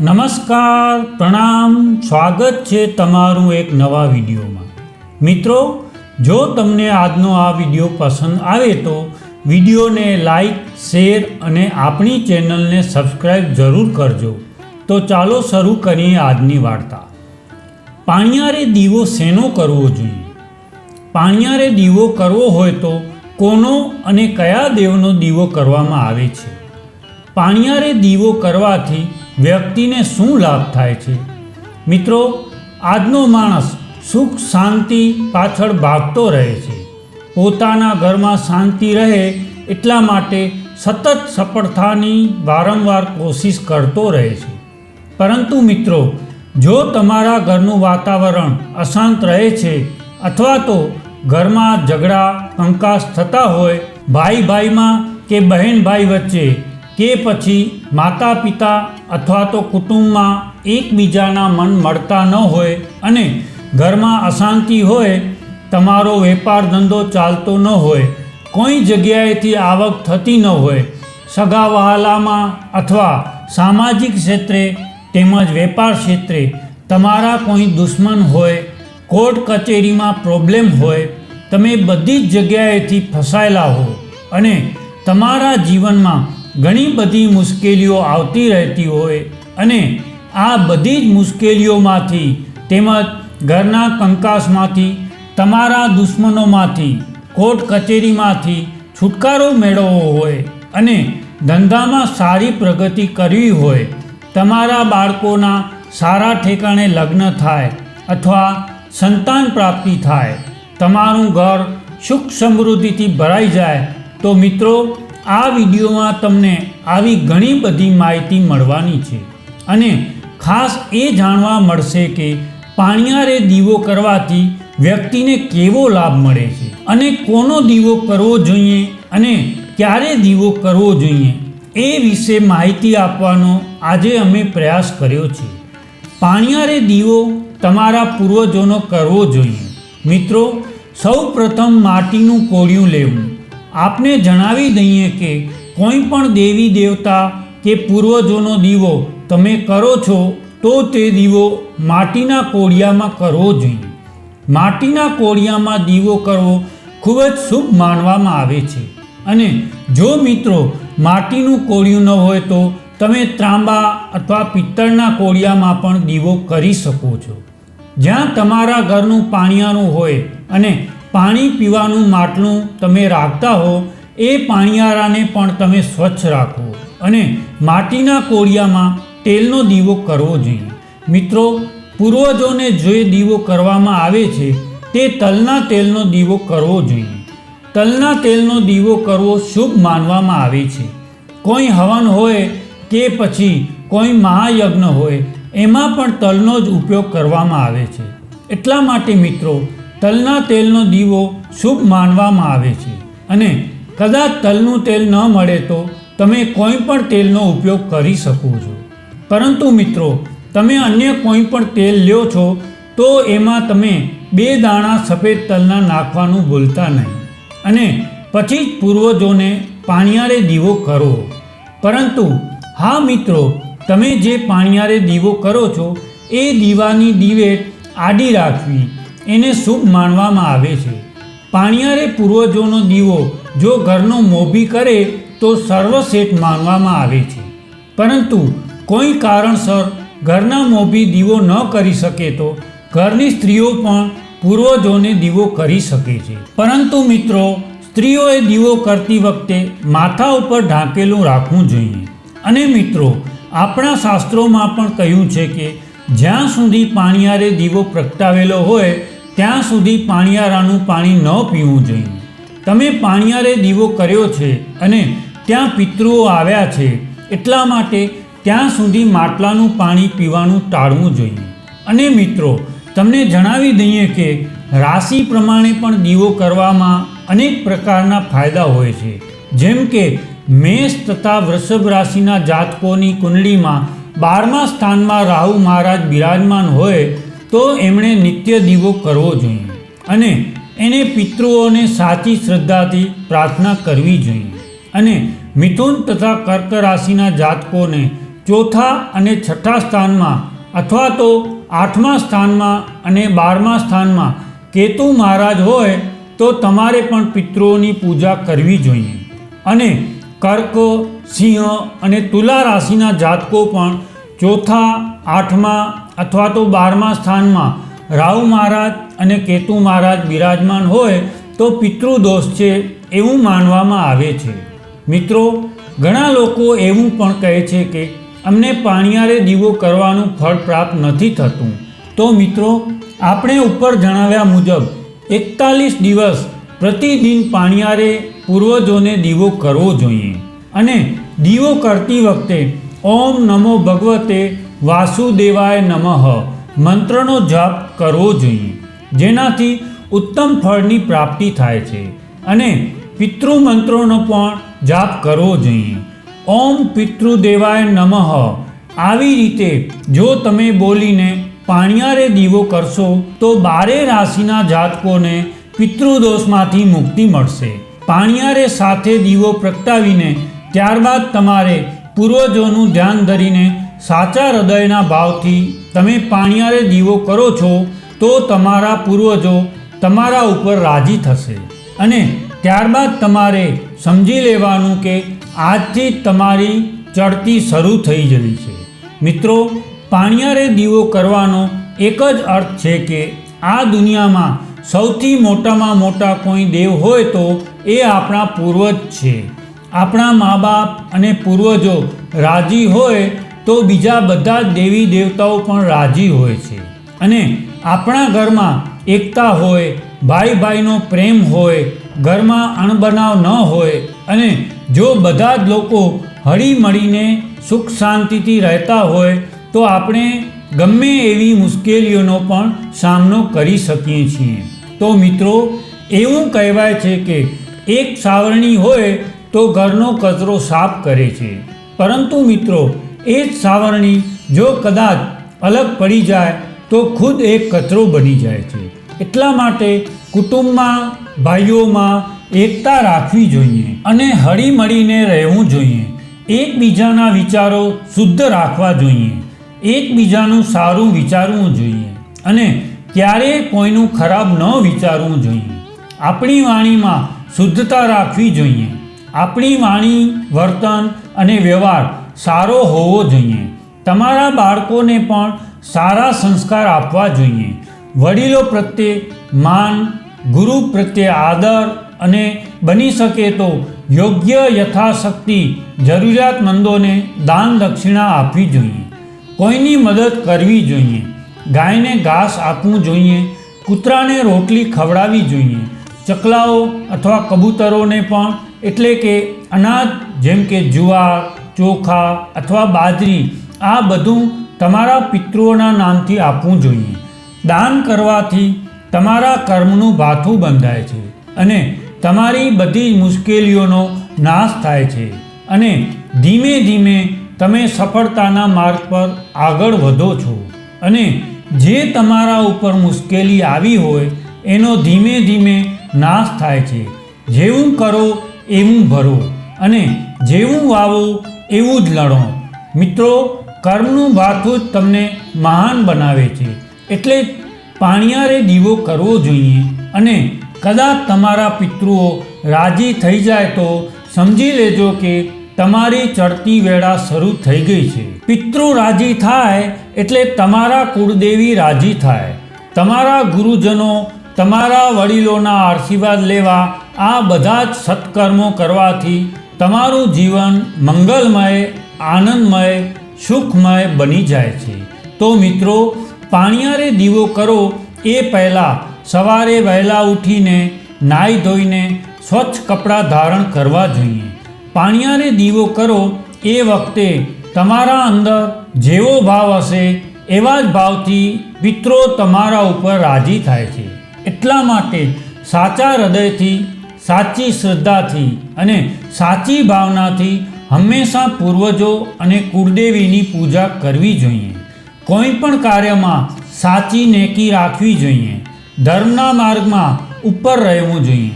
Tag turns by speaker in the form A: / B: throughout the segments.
A: નમસ્કાર, પ્રણામ, સ્વાગત છે તમારું એક નવા વિડીયોમાં. મિત્રો, જો તમને આજનો આ વીડિયો પસંદ આવે તો વિડીયોને લાઈક, શેર અને આપણી ચેનલને સબસ્ક્રાઈબ જરૂર કરજો. તો ચાલો શરૂ કરીએ આજની વાર્તા. પાણિયારે દીવો શેનો કરવો જોઈએ? પાણિયારે દીવો કરવો હોય તો કોનો અને કયા દેવનો દીવો કરવામાં આવે છે? પાણિયારે દીવો કરવાથી વ્યક્તિને શું લાભ થાય છે? મિત્રો, આજનો માણસ સુખ, શાંતિ પાછળ ભાગતો રહે છે. પોતાના ઘરમાં શાંતિ રહે એટલા માટે સતત સફળતાની વારંવાર કોશિશ કરતો રહે છે. પરંતુ મિત્રો, જો તમારા ઘરનું વાતાવરણ અશાંત રહે છે અથવા તો ઘરમાં ઝઘડા, કંકાસ થતા હોય ભાઈ ભાઈમાં કે બહેન ભાઈ વચ્ચે કે પછી માતા પિતા અથવા તો કુટુંબમાં એકબીજાના મન મળતા ન હોય અને ઘરમાં અશાંતિ હોય, તમારો વેપાર ધંધો ચાલતો ન હોય, કોઈ જગ્યાએથી આવક થતી ન હોય સગા વહાલામાં અથવા સામાજિક ક્ષેત્રે તેમજ વેપાર ક્ષેત્રે તમારા કોઈ દુશ્મન હોય, કોર્ટ કચેરીમાં પ્રોબ્લેમ હોય, તમે બધી જ જગ્યાએથી ફસાયેલા હો અને તમારા જીવનમાં ઘણી બધી મુશ્કેલીઓ આવતી રહેતી હોય અને આ બધી જ મુશ્કેલીઓમાંથી તેમજ ઘરના કંકાસમાંથી, તમારા દુશ્મનોમાંથી, કોર્ટ કચેરીમાંથી છુટકારો મેળવવો હોય અને ધંધામાં સારી પ્રગતિ કરવી હોય, તમારા બાળકોના સારા ઠેકાણે લગ્ન થાય અથવા સંતાન પ્રાપ્તિ થાય, તમારું ઘર સુખ સમૃદ્ધિથી ભરાઈ જાય, તો મિત્રો આ વિડીયોમાં તમને આવી ઘણી બધી માહિતી મળવાની છે. અને ખાસ એ જાણવા મળશે કે પાણિયારે દીવો કરવાથી વ્યક્તિને કેવો લાભ મળે છે અને કોનો દીવો કરવો જોઈએ અને ક્યારે દીવો કરવો જોઈએ એ વિશે માહિતી આપવાનો આજે અમે પ્રયાસ કર્યો છે. પાણિયારે દીવો તમારા પૂર્વજોનો કરવો જોઈએ. મિત્રો સૌ પ્રથમ માટીનું કોળિયું લેવું. આપને જણાવી દઈએ કે કોઈ પણ દેવી દેવતા કે પૂર્વજોનો દીવો તમે કરો છો, તો તે દીવો માટીના કોળિયામાં કરવો જોઈએ. માટીના કોળિયામાં દીવો કરવો ખૂબ જ શુભ માનવામાં આવે છે. અને જો મિત્રો માટીનું કોળિયું ન હોય તો તમે ત્રાંબા અથવા પિત્તળના કોળિયામાં પણ દીવો કરી શકો છો. જ્યાં તમારા ઘરનું પાણીયાનું હોય અને પાણી પીવાનું માટલું તમે રાખતા હો, એ પાણીયારાને પણ તમે સ્વચ્છ રાખો. અને માટીના કોળિયામાં તેલનો દીવો કરવો જોઈએ. મિત્રો, પૂર્વજોને જે દીવો કરવામાં આવે છે, તે તલના તેલનો દીવો કરવો જોઈએ. તલના તેલનો દીવો કરવો શુભ માનવામાં આવે છે. કોઈ હવન હોય કે પછી કોઈ મહાયજ્ઞ હોય, એમાં પણ તલનો જ ઉપયોગ કરવામાં આવે છે. એટલા માટે મિત્રો તલના તેલનો દીવો શુભ માનવામાં આવે છે. અને કદાચ તલનું તેલ ન મળે તો તમે કોઈ પણ તેલનો ઉપયોગ કરી શકો છો. પરંતુ મિત્રો, તમે અન્ય કોઈ પણ તેલ લ્યો છો, તો એમાં તમે બે દાણા સફેદ તલના નાખવાનું ભૂલતા નહીં. અને પછી જ પૂર્વજોને પાણિયારે દીવો કરો. પરંતુ હા મિત્રો, તમે જે પાણિયારે દીવો કરો છો, એ દીવાની દિવેટ આડી રાખવી. એને શુભ માનવામાં આવે છે. પાણિયારે પૂર્વજોનો દીવો જો ઘરનો મોભી કરે તો સર્વશ્રેષ્ઠ માનવામાં આવે છે. પરંતુ કોઈ કારણસર ઘરના મોભી દીવો ન કરી શકે તો ઘરની સ્ત્રીઓ પણ પૂર્વજોને દીવો કરી શકે છે. પરંતુ મિત્રો, સ્ત્રીઓએ દીવો કરતી વખતે માથા ઉપર ઢાંકેલું રાખવું જોઈએ. અને મિત્રો, આપણા શાસ્ત્રોમાં પણ કહ્યું છે કે જ્યાં સુધી પાણીયારે દીવો પ્રગટાવેલો હોય ત્યાં સુધી પાણિયારાનું પાણી ન પીવું જોઈએ. તમે પાણિયારે દીવો કર્યો છે અને ત્યાં પિતૃઓ આવ્યા છે, એટલા માટે ત્યાં સુધી માટલાનું પાણી પીવાનું ટાળવું જોઈએ. અને મિત્રો, તમને જણાવી દઈએ કે રાશિ પ્રમાણે પણ દીવો કરવામાં અનેક પ્રકારના ફાયદા હોય છે. જેમ કે, મેષ તથા વૃષભ રાશિના જાતકોની કુંડળીમાં બારમા સ્થાનમાં રાહુ મહારાજ બિરાજમાન હોય તો એમણે નિત્ય દીવો કરવો જોઈએ અને એને પિતૃઓને સાચી શ્રદ્ધાથી પ્રાર્થના કરવી જોઈએ. અને મિથુન તથા કર્ક રાશિના જાતકોને ચોથા અને છઠ્ઠા સ્થાનમાં અથવા તો આઠમા સ્થાનમાં અને બારમા સ્થાનમાં કેતુ મહારાજ હોય તો તમારે પણ પિતૃઓની પૂજા કરવી જોઈએ. અને કર્ક, સિંહ અને તુલા રાશિના જાતકો પણ ચોથા, આઠમા અથવા તો બારમા સ્થાનમાં રાહુ મહારાજ અને કેતુ મહારાજ બિરાજમાન હોય તો પિતૃદોષ છે એવું માનવામાં આવે છે. મિત્રો, ઘણા લોકો એવું પણ કહે છે કે અમને પાણિયારે દીવો કરવાનું ફળ પ્રાપ્ત નથી થતું. તો મિત્રો, આપણે ઉપર જણાવ્યા મુજબ એકતાલીસ દિવસ પ્રતિદિન પાણિયારે પૂર્વજોને દીવો કરવો જોઈએ. અને દીવો કરતી વખતે ઓમ નમો ભગવતે વાસુદેવાય નમઃ. મંત્રનો જાપ કરવો જોઈએ, જેનાથી ઉત્તમ ફળની પ્રાપ્તિ થાય છે. અને પિતૃ મંત્રોનો પણ જાપ કરવો જોઈએ. ઓમ પિતૃદેવાય નમઃ. આવી રીતે જો તમે બોલીને પાણિયારે દીવો કરશો, તો બારે રાશિના જાતકોને પિતૃદોષમાંથી મુક્તિ મળશે. પાણિયારે સાથે દીવો પ્રગટાવીને ત્યારબાદ તમારે પૂર્વજોનું ધ્યાન ધરીને સાચા હૃદયના ભાવથી તમે પાણિયારે દીવો કરો છો, તો તમારા પૂર્વજો તમારા ઉપર રાજી થશે. અને ત્યારબાદ તમારે સમજી લેવાનું કે આજથી તમારી ચડતી શરૂ થઈ જવી છે. મિત્રો, પાણિયારે દીવો કરવાનો એક જ અર્થ છે કે આ દુનિયામાં સૌથી મોટામાં મોટા કોઈ દેવ હોય તો એ આપણા પૂર્વજ છે. આપણા મા બાપ અને પૂર્વજો રાજી હોય તો બીજા બધા દેવી દેવતાઓ પણ રાજી હોય છે. અને આપણા ઘરમાં એકતા હોય, ભાઈ ભાઈનો પ્રેમ હોય, ઘરમાં અણબનાવ ન હોય અને જો બધા જ લોકો હળી મળીને સુખ શાંતિથી રહેતા હોય, તો આપણે ગમે એવી મુશ્કેલીઓનો પણ સામનો કરી શકીએ છીએ. તો મિત્રો, એવું કહેવાય છે કે એક સાવરણી હોય તો ઘરનો કચરો સાફ કરે છે. પરંતુ મિત્રો એ જ સાવરણી જો કદાચ અલગ પડી જાય તો ખુદ એક કચરો બની જાય છે. એટલા માટે કુટુંબમાં, ભાઈઓમાં એકતા રાખવી જોઈએ અને હળીમળીને રહેવું જોઈએ. એકબીજાના વિચારો શુદ્ધ રાખવા જોઈએ. એકબીજાનું સારું વિચારવું જોઈએ અને ક્યારેય કોઈનું ખરાબ ન વિચારવું જોઈએ. આપણી વાણીમાં શુદ્ધતા રાખવી જોઈએ. આપણી વાણી વર્તન અને વ્યવહાર સારો હોવો જોઈએ. તમારા બાળકોને પણ સારા સંસ્કાર આપવા જોઈએ. વડીલો પ્રત્યે માન, ગુરુ પ્રત્યે આદર અને બની શકે તો યોગ્ય યથાશક્તિ જરૂરિયાતમંદોને દાન દક્ષિણા આપવી જોઈએ. કોઈની મદદ કરવી જોઈએ. ગાયને ઘાસ આપવું જોઈએ. કૂતરાને રોટલી ખવડાવવી જોઈએ. ચકલાઓ અથવા કબૂતરોને પણ એટલે કે અનાજ જેમ કે જુવાર ચોખા અથવા બાજરી, આ બધું તમારા પિતૃઓના નામથી આપવું જોઈએ. દાન કરવાથી તમારા કર્મનું ભાથું બંધાય છે અને તમારી બધી મુશ્કેલીઓનો નાશ થાય છે અને ધીમે ધીમે તમે સફળતાના માર્ગ પર આગળ વધો છો. અને જે તમારા ઉપર મુશ્કેલી આવી હોય, એનો ધીમે ધીમે નાશ થાય છે. જેવું કરો, એવું ભરો અને જેવું વાવો એવું જ લડો મિત્રો, કર્મનું ભાથું જ તમને મહાન બનાવે છે. એટલે પાણિયારે દીવો કરવો જોઈએ અને કદાચ તમારા પિતૃઓ રાજી થઈ જાય તો સમજી લેજો કે તમારી ચડતી વેળા શરૂ થઈ ગઈ છે. પિતૃ રાજી થાય એટલે તમારા કુળદેવી રાજી થાય. તમારા ગુરુજનો તમારા વડીલોના આશીર્વાદ લેવા આ બધા જ સત્કર્મો કરવાથી તમારું જીવન મંગલમય, આનંદમય, સુખમય બની જાય છે. તો મિત્રો, પાણિયારે દીવો કરો એ પહેલાં સવારે વહેલા ઉઠીને, નાહી ધોઈને સ્વચ્છ કપડાં ધારણ કરવા જોઈએ. પાણિયારે દીવો કરો એ વખતે તમારા અંદર જેવો ભાવ હશે એવા જ ભાવથી મિત્રો તમારા ઉપર રાજી થાય છે. એટલા માટે સાચા હૃદયથી, સાચી શ્રદ્ધાથી અને સાચી ભાવનાથી હંમેશા પૂર્વજો અને કુળદેવીની પૂજા કરવી જોઈએ. કોઈ પણ કાર્યમાં સાચી નેકી રાખવી જોઈએ. ધર્મના માર્ગમાં ઉપર રહેવું જોઈએ.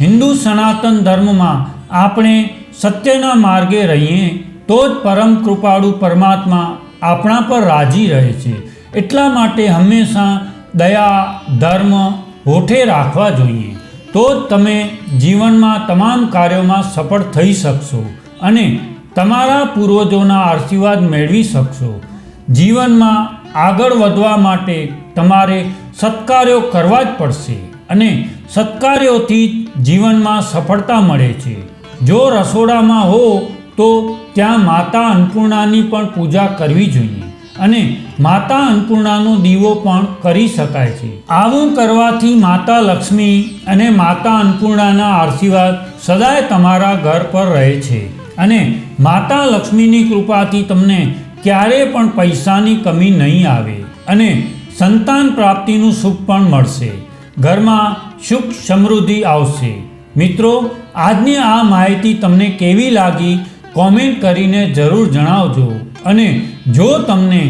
A: હિન્દુ સનાતન ધર્મમાં આપણે સત્યના માર્ગે રહીએ, તો જ પરમ કૃપાળુ પરમાત્મા આપણા પર રાજી રહે છે. એટલા માટે હંમેશા દયા, ધર્મ હોઠે રાખવા જોઈએ. તો જ તમે જીવનમાં તમામ કાર્યોમાં સફળ થઈ શકશો અને તમારા પૂર્વજોના આશીર્વાદ મેળવી શકશો. જીવનમાં આગળ વધવા માટે તમારે સત્કાર્યો કરવા જ પડશે અને સત્કાર્યોથી જીવનમાં સફળતા મળે છે. જો રસોડામાં હો તો ત્યાં માતા અન્નપૂર્ણાની પણ પૂજા કરવી જોઈએ. અને માતા અન્નપૂર્ણાનો દીવો પણ કરી શકાય છે. આવું કરવાથી માતા લક્ષ્મી અને માતા અન્નપૂર્ણાના આશીર્વાદ સદાય તમારા ઘર પર રહે છે અને માતા લક્ષ્મીની કૃપાથી તમને ક્યારેય પણ પૈસાની કમી નહીં આવે અને સંતાન પ્રાપ્તિનું સુખ પણ મળશે. ઘરમાં સુખ સમૃદ્ધિ આવશે. મિત્રો, આજની આ માહિતી તમને કેવી લાગી? કોમેન્ટ કરીને જરૂર જણાવજો. અને જો તમને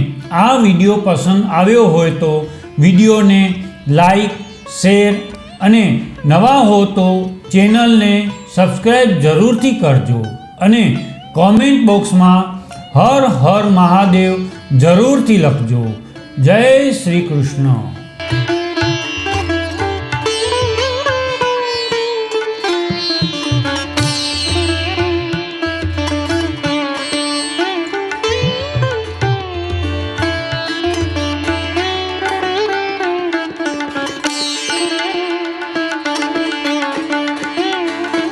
A: આ વીડિયો પસંદ આવ્યો હોય તો વિડીયોને લાઈક, શેર અને નવા હો તો ચેનલને સબસ્ક્રાઈબ જરૂરથી કરજો અને કોમેન્ટ બોક્સમાં હર હર મહાદેવ જરૂરથી લખજો. જય શ્રી કૃષ્ણ.